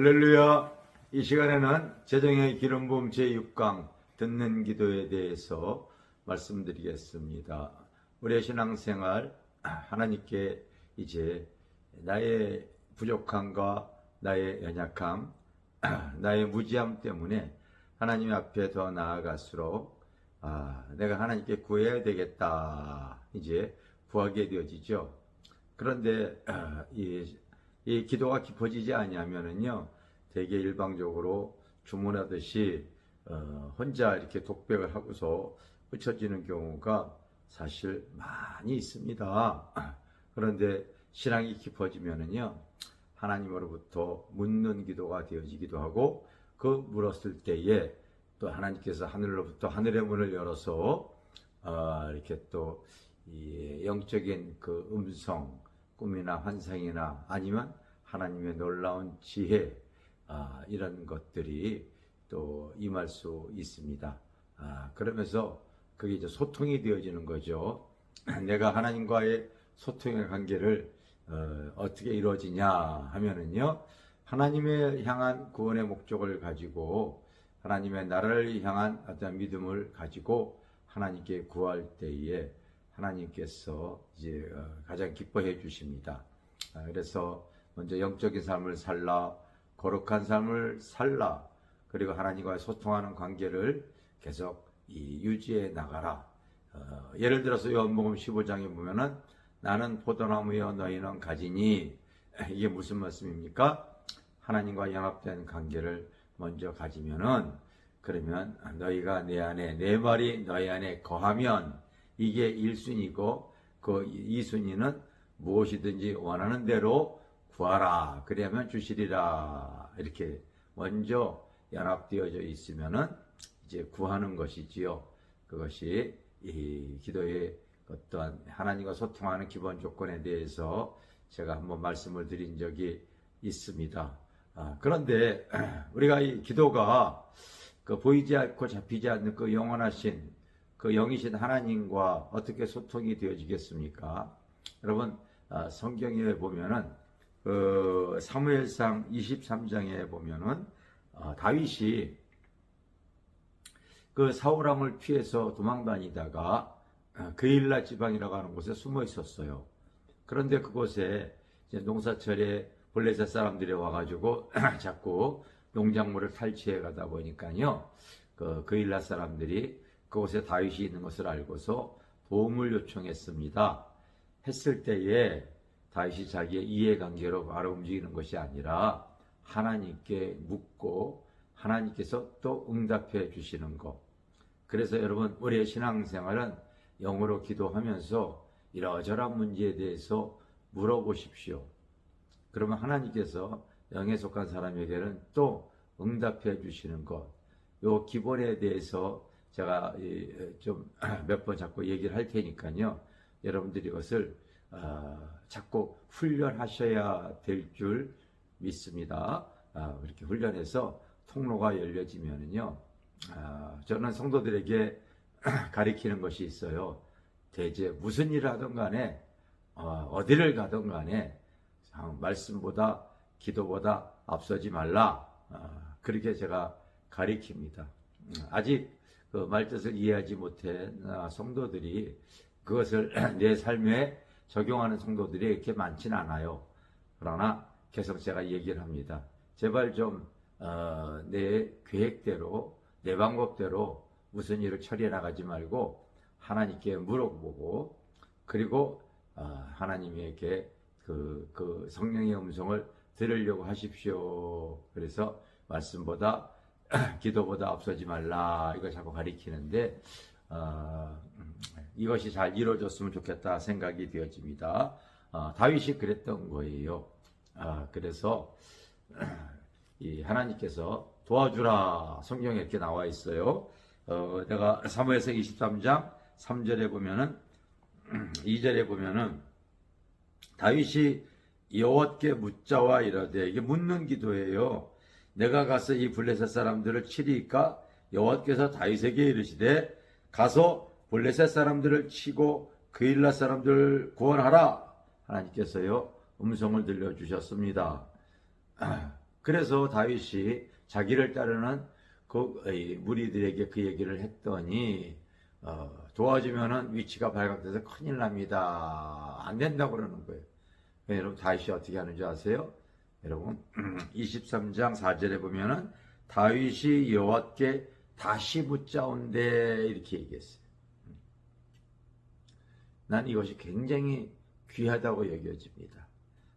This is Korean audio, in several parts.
할렐루야. 이 시간에는 재정의 기름 부음 제6강 듣는 기도에 대해서 말씀드리겠습니다. 우리의 신앙생활 하나님께 이제 나의 부족함과 나의 연약함, 나의 무지함 때문에 하나님 앞에 더 나아갈수록 아, 내가 하나님께 구해야 되겠다. 이제 구하게 되어지죠. 그런데 아, 이, 이 기도가 깊어지지 아니하면은요, 되게 일방적으로 주문하듯이 어, 혼자 이렇게 독백을 하고서 붙여지는 경우가 사실 많이 있습니다. 그런데 신앙이 깊어지면은요, 하나님으로부터 묻는 기도가 되어지기도 하고, 그 물었을 때에 또 하나님께서 하늘로부터 하늘의 문을 열어서 어, 이렇게 또이 영적인 그 음성, 꿈이나 환상이나 아니면 하나님의 놀라운 지혜 아, 이런 것들이 또 임할 수 있습니다. 아, 그러면서 그게 이제 소통이 되어지는 거죠. 내가 하나님과의 소통의 관계를 어, 떻게 이루어지냐 하면은요. 하나님의 향한 구원의 목적을 가지고 하나님의 나라를 향한 어떤 믿음을 가지고 하나님께 구할 때에 하나님께서 이제 어, 가장 기뻐해 주십니다. 아, 그래서 먼저 영적인 삶을 살라, 거룩한 삶을 살라, 그리고 하나님과의 소통하는 관계를 계속 이 유지해 나가라. 어, 예를 들어서 요한복음 15장에 보면은 나는 포도나무여 너희는 가지니 이게 무슨 말씀입니까? 하나님과 연합된 관계를 먼저 가지면은 그러면 너희가 내 안에 내 말이 너희 안에 거하면 이게 1순위고 그 2순위는 무엇이든지 원하는 대로 구하라. 그러면 주시리라. 이렇게 먼저 연합되어져 있으면은 이제 구하는 것이지요. 그것이 이 기도의 어떠한 하나님과 소통하는 기본 조건에 대해서 제가 한번 말씀을 드린 적이 있습니다. 아, 그런데 우리가 이 기도가 그 보이지 않고 잡히지 않는 그 영원하신 그 영이신 하나님과 어떻게 소통이 되어지겠습니까? 여러분 아, 성경에 보면은 그 사무엘상 23장에 보면은 어, 다윗이 그 사울왕을 피해서 도망다니다가 어, 그일라 지방이라고 하는 곳에 숨어 있었어요. 그런데 그곳에 농사철에 블레셋 사람들이 와가지고 자꾸 농작물을 탈취해 가다 보니까요. 그 그일라 사람들이 그곳에 다윗이 있는 것을 알고서 도움을 요청했습니다. 했을 때에 다윗이 자기의 이해관계로 바로 움직이는 것이 아니라 하나님께 묻고 하나님께서 또 응답해 주시는 것. 그래서 여러분 우리의 신앙생활은 영어로 기도하면서 이러저러한 문제에 대해서 물어보십시오. 그러면 하나님께서 영에 속한 사람에게는 또 응답해 주시는 것. 요 기본에 대해서 제가 좀 몇 번 자꾸 얘기를 할 테니까요. 여러분들이 이것을 아, 자꾸 훈련하셔야 될 줄 믿습니다. 아, 이렇게 훈련해서 통로가 열려지면은요. 아, 저는 성도들에게 가리키는 것이 있어요. 대체 무슨 일을 하든 간에 어, 어디를 가든 간에 말씀보다 기도보다 앞서지 말라. 그렇게 제가 가리킵니다. 아직 그 말뜻을 이해하지 못한 성도들이 그것을 내 삶에 적용하는 성도들이 이렇게 많지는 않아요. 그러나 계속 제가 얘기를 합니다. 제발 좀내 어, 계획대로 내 방법대로 무슨 일을 처리해 나가지 말고 하나님께 물어보고 그리고 어, 하나님에게 그, 그 성령의 음성을 들으려고 하십시오. 그래서 말씀보다 기도보다 앞서지 말라 이걸 자꾸 가리키는데 어, 음, 이것이 잘 이루어졌으면 좋겠다 생각이 되어집니다. 어, 다윗이 그랬던 거예요. 아, 그래서 이 하나님께서 도와주라 성경에 이렇게 나와 있어요. 어, 내가 사무엘서 23장 3절에 보면은 2절에 보면은 다윗이 여호와께 묻자와 이러되 이게 묻는 기도예요. 내가 가서 이 블레셋 사람들을 치리까 여호와께서 다윗에게 이르시되 가서 블레셋 사람들을 치고 그일라 사람들을 구원하라 하나님께서요 음성을 들려 주셨습니다. 그래서 다윗이 자기를 따르는 그 이, 무리들에게 그 얘기를 했더니 어, 도와주면은 위치가 발각돼서 큰일 납니다. 안 된다고 그러는 거예요. 여러분 다윗이 어떻게 하는 줄 아세요? 여러분 23장 4절에 보면은 다윗이 여호와께 다시 붙자온대 이렇게 얘기했어요. 난 이것이 굉장히 귀하다고 여겨집니다.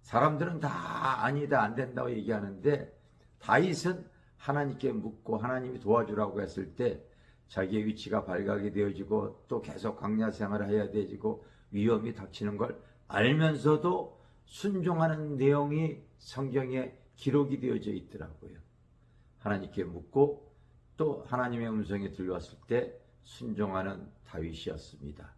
사람들은 다 아니다 안 된다고 얘기하는데 다윗은 하나님께 묻고 하나님이 도와주라고 했을 때 자기의 위치가 발각이 되어지고 또 계속 광야 생활을 해야 되지고 위험이 닥치는 걸 알면서도 순종하는 내용이 성경에 기록이 되어져 있더라고요. 하나님께 묻고 또 하나님의 음성이 들려왔을 때 순종하는 다윗이었습니다.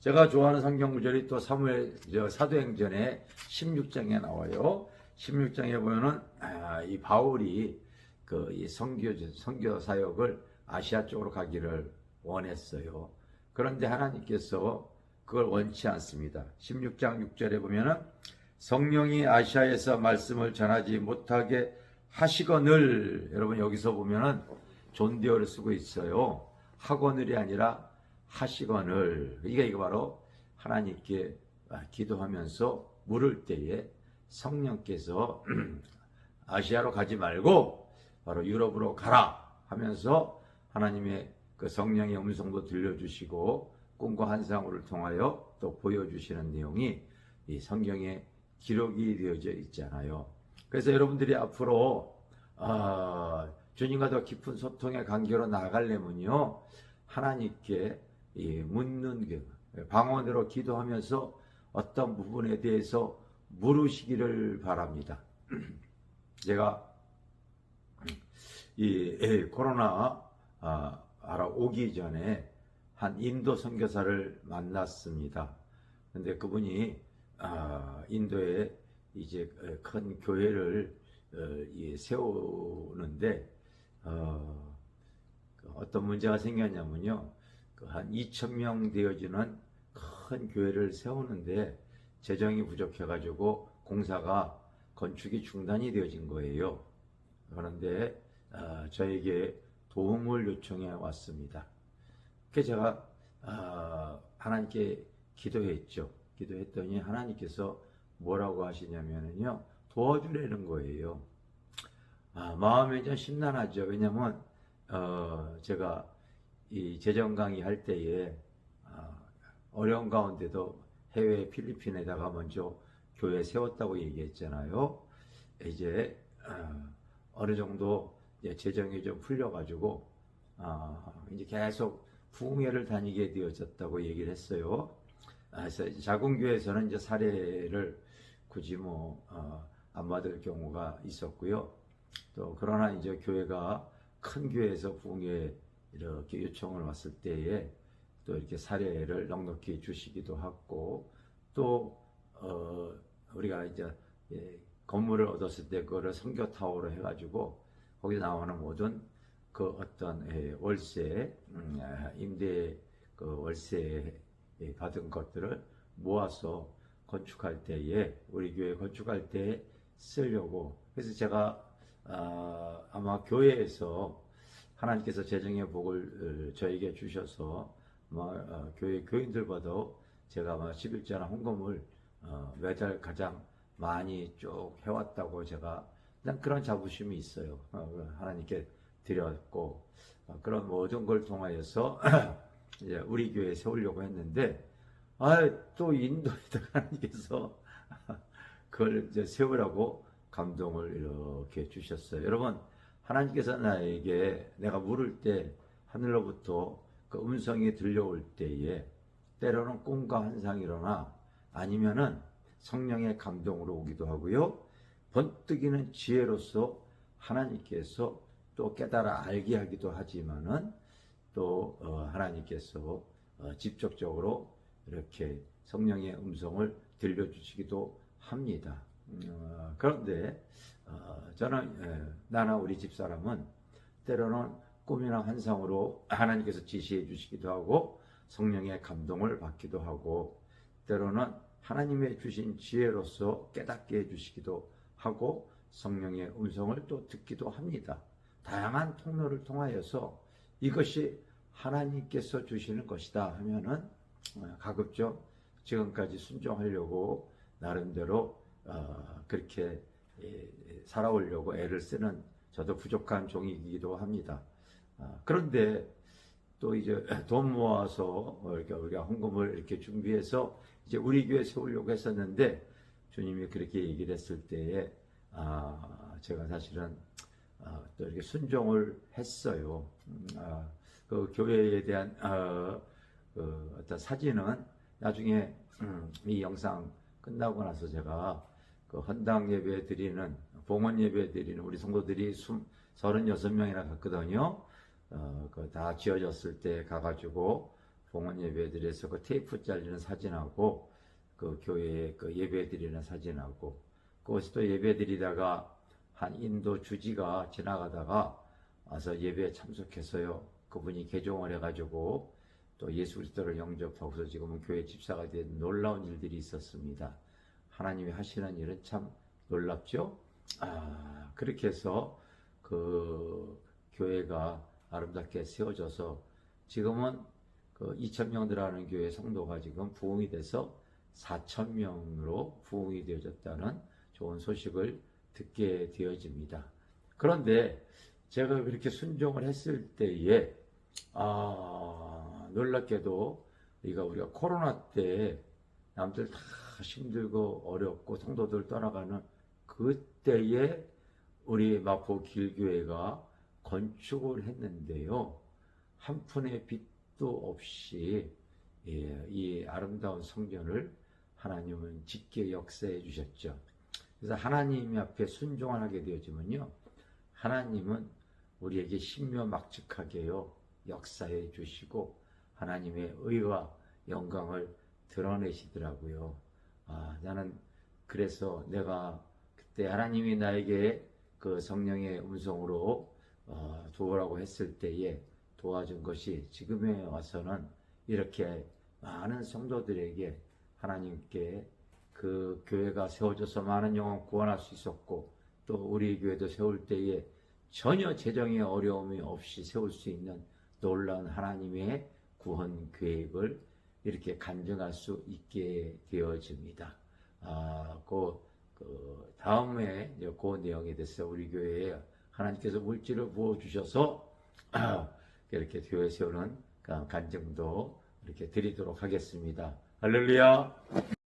제가 좋아하는 성경 구절이 또 사무엘 저 사도행전에 16장에 나와요. 16장에 보면은 아, 이 바울이 그이 선교 선교 사역을 아시아 쪽으로 가기를 원했어요. 그런데 하나님께서 그걸 원치 않습니다. 16장 6절에 보면은 성령이 아시아에서 말씀을 전하지 못하게 하시거늘 여러분 여기서 보면은 존대어를 쓰고 있어요. 하거늘이 아니라 하시거늘 이게 이거 바로 하나님께 기도하면서 물을 때에 성령께서 아시아로 가지 말고 바로 유럽으로 가라 하면서 하나님의 그 성령의 음성도 들려주시고 꿈과 환상을 통하여 또 보여주시는 내용이 이 성경에 기록이 되어져 있잖아요. 그래서 여러분들이 앞으로 아, 주님과 더 깊은 소통의 관계로 나아가려면요 하나님께 이 묻는 그 방언으로 기도하면서 어떤 부분에 대해서 물으시기를 바랍니다. 제가 이 코로나 아, 알아오기 전에 한 인도 선교사를 만났습니다. 근데 그분이 아, 인도에 이제 큰 교회를 어, 세우는데 어, 그 어떤 문제가 생겼냐면요. 그한 2천 명 되어지는 큰 교회를 세우는데 재정이 부족해가지고 공사가 건축이 중단이 되어진 거예요. 그런데 어, 저에게 도움을 요청해 왔습니다. 그래서 제가 어, 하나님께 기도했죠. 기도했더니 하나님께서 뭐라고 하시냐면요. 도와주려는 거예요. 아, 마음이 좀 심란하죠. 왜냐면 어, 제가 이 재정 강의 할 때에 어, 어려운 가운데도 해외 필리핀에다가 먼저 교회 세웠다고 얘기했잖아요. 이제 어, 느 정도 재정이 좀 풀려가지고 어, 이제 계속 부흥회를 다니게 되어졌다고 얘기를 했어요. 아, 그래서 작은 교회에서는 이제 사례를 굳이 뭐 어, 안 받을 경우가 있었고요. 또 그러나 이제 교회가 큰 교회에서 부흥회 이렇게 요청을 왔을 때에 또 이렇게 사례를 넉넉히 주시기도 하고 또 어, 우리가 이제 예, 건물을 얻었을 때 그거를 선교 타워로 해가지고 거기 나오는 모든 그 어떤 예, 월세 음, 아, 임대 그 월세 받은 것들을 모아서 건축할 때에 우리 교회 건축할 때 쓰려고 그래서 제가 아, 아마 교회에서 하나님께서 재정의 복을 어, 저에게 주셔서 아마 어, 교회 교인들과도 제가 아마 11자나 헌금을 어, 매달 가장 많이 쭉 해왔다고 제가 그냥 그런 자부심이 있어요. 하나님께 드렸고 그런 모든 걸 통하여서 이제 우리 교회 세우려고 했는데 아또 인도에다가 하나님께서 그걸 이제 세우라고 감동을 이렇게 주셨어요. 여러분 하나님께서 나에게 내가 물을 때 하늘로부터 그 음성이 들려올 때에 때로는 꿈과 환상이 일어나 아니면은 성령의 감동으로 오기도 하고요. 번뜩이는 지혜로서 하나님께서 또 깨달아 알게 하기도 하지만은 또 어, 하나님께서 어, 직접적으로 이렇게 성령의 음성을 들려주시기도 합니다. 어, 그런데 저는 나나 우리 집사람은 때로는 꿈이나 환상으로 하나님께서 지시해 주시기도 하고 성령의 감동을 받기도 하고 때로는 하나님의 주신 지혜로서 깨닫게 해 주시기도 하고 성령의 음성을 또 듣기도 합니다. 다양한 통로를 통하여서 이것이 하나님께서 주시는 것이다 하면은 어, 가급적 지금까지 순종하려고 나름대로 어, 그렇게 예, 살아오려고 애를 쓰는 저도 부족한 종이기도 합니다. 아, 그런데 또 이제 돈 모아서 이렇게 우리가 헌금을 이렇게 준비해서 이제 우리 교회 세우려고 했었는데 주님이 그렇게 얘기를 했을 때에 아 제가 사실은 아, 또 이렇게 순종을 했어요. 음, 아, 그 교회에 대한 어, 그 어떤 사진은 나중에 음, 이 영상 끝나고 나서 제가 그 헌당 예배 드리는 봉헌 예배 드리는 우리 성도들이 36명이나 갔거든요. 어, 그 다 지어졌을 때 가가지고 봉헌 예배 드려서 그 테이프 잘리는 사진하고 그 교회에 그 예배 드리는 사진하고 그것이 또 예배 드리다가 한 인도 주지가 지나가다가 와서 예배에 참석해서요. 그분이 개종을 해가지고 또 예수 그리스도를 영접하고서 지금은 교회 집사가 된 놀라운 일들이 있었습니다. 하나님이 하시는 일은 참 놀랍죠? 아, 그렇게 해서 그 교회가 아름답게 세워져서 지금은 그 2,000명 들어가는 교회 성도가 지금 부흥이 돼서 4,000명으로 부흥이 되어졌다는 좋은 소식을 듣게 되어집니다. 그런데 제가 그렇게 순종을 했을 때에 아 놀랍게도 우리가 우리가 코로나 때 남들 다 힘들고 어렵고 성도들 떠나가는 그때에 우리 마포 길교회가 건축을 했는데요. 한 푼의 빚도 없이 예, 이 아름다운 성전을 하나님은 짓게 역사해 주셨죠. 그래서 하나님 앞에 순종하게 되어지면요. 하나님은 우리에게 신묘막측하게요. 역사해 주시고 하나님의 의와 영광을 드러내시더라고요. 아, 나는 그래서 내가 그때 하나님이 나에게 그 성령의 음성으로 어, 도우라고 했을 때에 도와준 것이 지금에 와서는 이렇게 많은 성도들에게 하나님께 그 교회가 세워져서 많은 영혼 구원할 수 있었고 또 우리 교회도 세울 때에 전혀 재정의 어려움이 없이 세울 수 있는 놀라운 하나님의 구원 계획을 이렇게 간증할 수 있게 되어집니다. 아, 그, 그 다음에 그 내용에 대해서 우리 교회에 하나님께서 물질을 부어 주셔서 이렇게 교회 세우는 간증도 이렇게 드리도록 하겠습니다. 할렐루야.